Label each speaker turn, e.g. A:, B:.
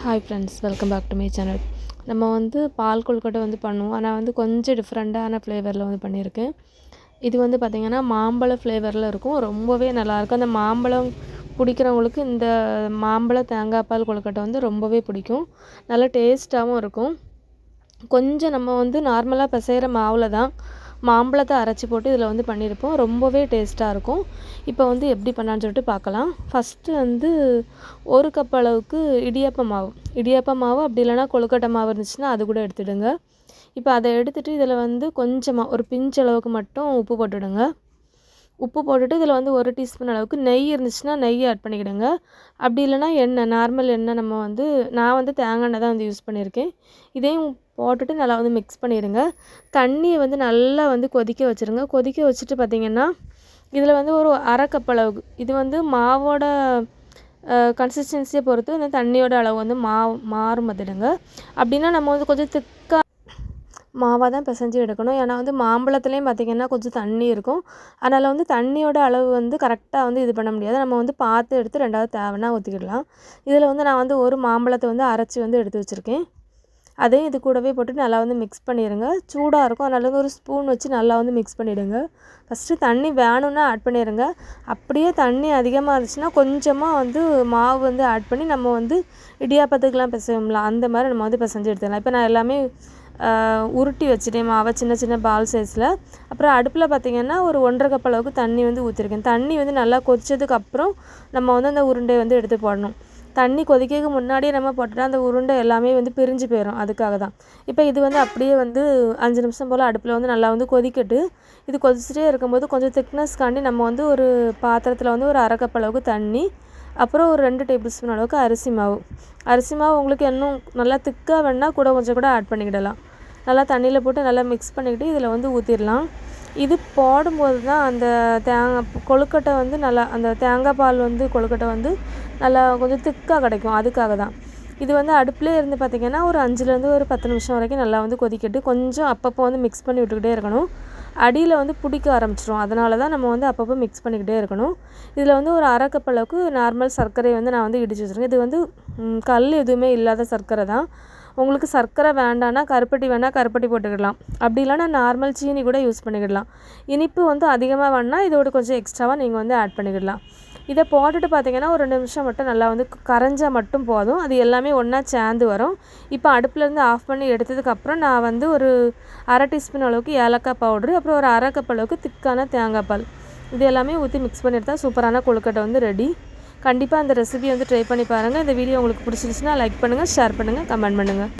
A: Hi friends welcome back to my channel நம்ம வந்து பால் கொழுக்கட்டை வந்து பண்ணுவோம். ஆனால் வந்து கொஞ்சம் டிஃப்ரெண்ட்டான ஃப்ளேவரில் வந்து பண்ணியிருக்கேன் இது வந்து பார்த்திங்கன்னா மாம்பழ ஃப்ளேவரில் இருக்கும். ரொம்பவே நல்லாயிருக்கும். அந்த மாம்பழம் பிடிக்கிறவங்களுக்கு இந்த மாம்பழ தேங்காய் பால் கொழுக்கட்டை வந்து ரொம்பவே பிடிக்கும். நல்லா டேஸ்ட்டாகவும் இருக்கும். கொஞ்சம் நம்ம வந்து நார்மலாக பிசைகிற மாவில் தான் மாம்பழத்தை அரைச்சி போட்டு இதில் வந்து பண்ணியிருப்போம். ரொம்பவே டேஸ்ட்டாக இருக்கும். இப்போ வந்து எப்படி பண்ணான்னு சொல்லிட்டு பார்க்கலாம். ஃபஸ்ட்டு வந்து ஒரு கப் அளவுக்கு இடியாப்ப மாவு. இடியாப்ப மாவு அப்படி இல்லைனா கொழுக்கட்டை மாவு இருந்துச்சுன்னா அது கூட எடுத்துடுங்க. இப்போ அதை எடுத்துகிட்டு இதில் வந்து கொஞ்சமாக ஒரு பிஞ்ச் அளவுக்கு மட்டும் உப்பு போட்டுவிடுங்க உப்பு போட்டுட்டு இதில் வந்து ஒரு டீஸ்பூன் அளவுக்கு நெய் இருந்துச்சுன்னா நெய் ஆட் பண்ணிக்கிடுங்க. அப்படி இல்லைனா எண்ணெய் நார்மல் எண்ணெய் நம்ம வந்து நான் வந்து தேங்காய் எண்ணெய் தான் வந்து யூஸ் பண்ணியிருக்கேன். இதையும் போட்டுட்டு நல்லா வந்து மிக்ஸ் பண்ணிடுங்க. தண்ணியை வந்து நல்லா வந்து கொதிக்க வச்சுருங்க. கொதிக்க வச்சுட்டு பார்த்திங்கன்னா இதில் வந்து ஒரு அரை கப் அளவுக்கு இது வந்து மாவோட கன்சிஸ்டன்சியை பொறுத்து இந்த தண்ணியோட அளவு வந்து மா மாறும் பார்த்துடுங்க. அப்படின்னா நம்ம வந்து கொஞ்சம் திக்காக மாவாக தான் பிசைஞ்சு எடுக்கணும். ஏன்னா வந்து மாம்பழத்துலேயும் பார்த்திங்கன்னா கொஞ்சம் தண்ணி இருக்கும். அதனால் வந்து தண்ணியோட அளவு வந்து கரெக்டாக வந்து இது பண்ண முடியாது. நம்ம வந்து பார்த்து எடுத்து ரெண்டாவது தேவைன்னா ஊற்றிக்கிடலாம் இதில் வந்து நான் வந்து ஒரு மாம்பழத்தை வந்து அரைச்சி வந்து எடுத்து வச்சுருக்கேன். அதையும் இது கூடவே போட்டு நல்லா வந்து மிக்ஸ் பண்ணிடுங்க சூடாக இருக்கும். அதனால வந்து ஒரு ஸ்பூன் வச்சு நல்லா வந்து மிக்ஸ் பண்ணிவிடுங்க ஃபஸ்ட்டு தண்ணி வேணும்னா ஆட் பண்ணிடுங்க அப்படியே தண்ணி அதிகமாக இருந்துச்சுன்னா கொஞ்சமாக வந்து மாவு வந்து ஆட் பண்ணி நம்ம வந்து இடியாப்பத்துக்கெலாம் பிசைவோம்ல அந்த மாதிரி நம்ம வந்து பிசைஞ்சு எடுத்துக்கலாம். இப்போ நான் எல்லாமே உருட்டி வச்சுட்டேன் மாவை சின்ன சின்ன பால் சைஸில் அப்புறம் அடுப்பில் பார்த்திங்கன்னா ஒரு ஒன்றரை கப் அளவுக்கு தண்ணி வந்து ஊற்றிருக்கேன் தண்ணி வந்து நல்லா கொதிச்சதுக்கப்புறம் நம்ம வந்து அந்த உருண்டையை வந்து எடுத்து போடணும். தண்ணி கொதிக்கிறதுக்கு முன்னாடியே நம்ம போட்டுட்டா அந்த உருண்டை எல்லாமே வந்து பிரிஞ்சு போயிடும் அதுக்காக தான். இப்போ இது வந்து அப்படியே வந்து அஞ்சு நிமிஷம் போல் அடுப்பில் வந்து நல்லா வந்து கொதிக்கட்டு. இது கொதிச்சுட்டே இருக்கும்போது கொஞ்சம் திக்னஸ்க்காண்டி நம்ம வந்து ஒரு பாத்திரத்தில் வந்து ஒரு அரை கப் அளவுக்கு தண்ணி அப்புறம் ஒரு ரெண்டு டேபிள் ஸ்பூன் அளவுக்கு அரிசி மாவு. அரிசி மாவு உங்களுக்கு இன்னும் நல்லா திக்காக வேணால் கூட கொஞ்சம் கூட ஆட் பண்ணிக்கிடலாம். நல்லா தண்ணியில் போட்டு நல்லா மிக்ஸ் பண்ணிக்கிட்டு இதில் வந்து ஊற்றிடலாம் இது போடும்போது தான் அந்த தேங்காய் கொழுக்கட்டை வந்து நல்லா அந்த தேங்காய் பால் வந்து கொழுக்கட்டை வந்து நல்லா கொஞ்சம் திக்காக கிடைக்கும். அதுக்காக தான். இது வந்து அடுப்பிலே இருந்து பார்த்திங்கன்னா ஒரு அஞ்சுலேருந்து ஒரு பத்து நிமிஷம் வரைக்கும் நல்லா வந்து கொதிக்கட்டு. கொஞ்சம் அப்பப்போ வந்து மிக்ஸ் பண்ணி விட்டுக்கிட்டே இருக்கணும். அடியில் வந்து பிடிக்க ஆரம்பிச்சிடும் அதனால தான் நம்ம வந்து அப்பப்போ மிக்ஸ் பண்ணிக்கிட்டே இருக்கணும். இதில் வந்து ஒரு அரை கப் அளவுக்கு நார்மல் சர்க்கரையை வந்து நான் வந்து இடிச்சு வச்சுருக்கேன். இது வந்து கல் எதுவுமே இல்லாத சர்க்கரை தான். உங்களுக்கு சர்க்கரை வேண்டான்னா கருப்பட்டி வேணால் கருப்பட்டி போட்டுக்கிடலாம். அப்படி இல்லைனா நார்மல் சீனி கூட யூஸ் பண்ணிக்கிடலாம். இனிப்பு வந்து அதிகமாக வேணால் இதோட கொஞ்சம் எக்ஸ்ட்ராவாக நீங்கள் வந்து ஆட் பண்ணிக்கிடலாம். இதை போட்டுட்டு பார்த்தீங்கன்னா ஒரு நிமிஷம் மட்டும் நல்லா வந்து கரைஞ்சால் மட்டும் போதும். அது எல்லாமே ஒன்றா சேர்ந்து வரும். இப்போ அடுப்புலேருந்து ஆஃப் பண்ணி எடுத்ததுக்கப்புறம் நான் வந்து ஒரு அரை டீஸ்பூன் அளவுக்கு ஏலக்காய் பவுடரு அப்புறம் ஒரு அரை கப் அளவுக்கு திக்கான தேங்காய் பால். இது எல்லாமே ஊற்றி மிக்ஸ் பண்ணி எடுத்தால் சூப்பரான கொழுக்கட்டை வந்து ரெடி கண்டிப்பாக அந்த ரெசிபி வந்து ட்ரை பண்ணி பாருங்கள் இந்த வீடியோ உங்களுக்கு பிடிச்சிருச்சுன்னா லைக் பண்ணுங்கள் ஷேர் பண்ணுங்கள் கமெண்ட் பண்ணுங்கள்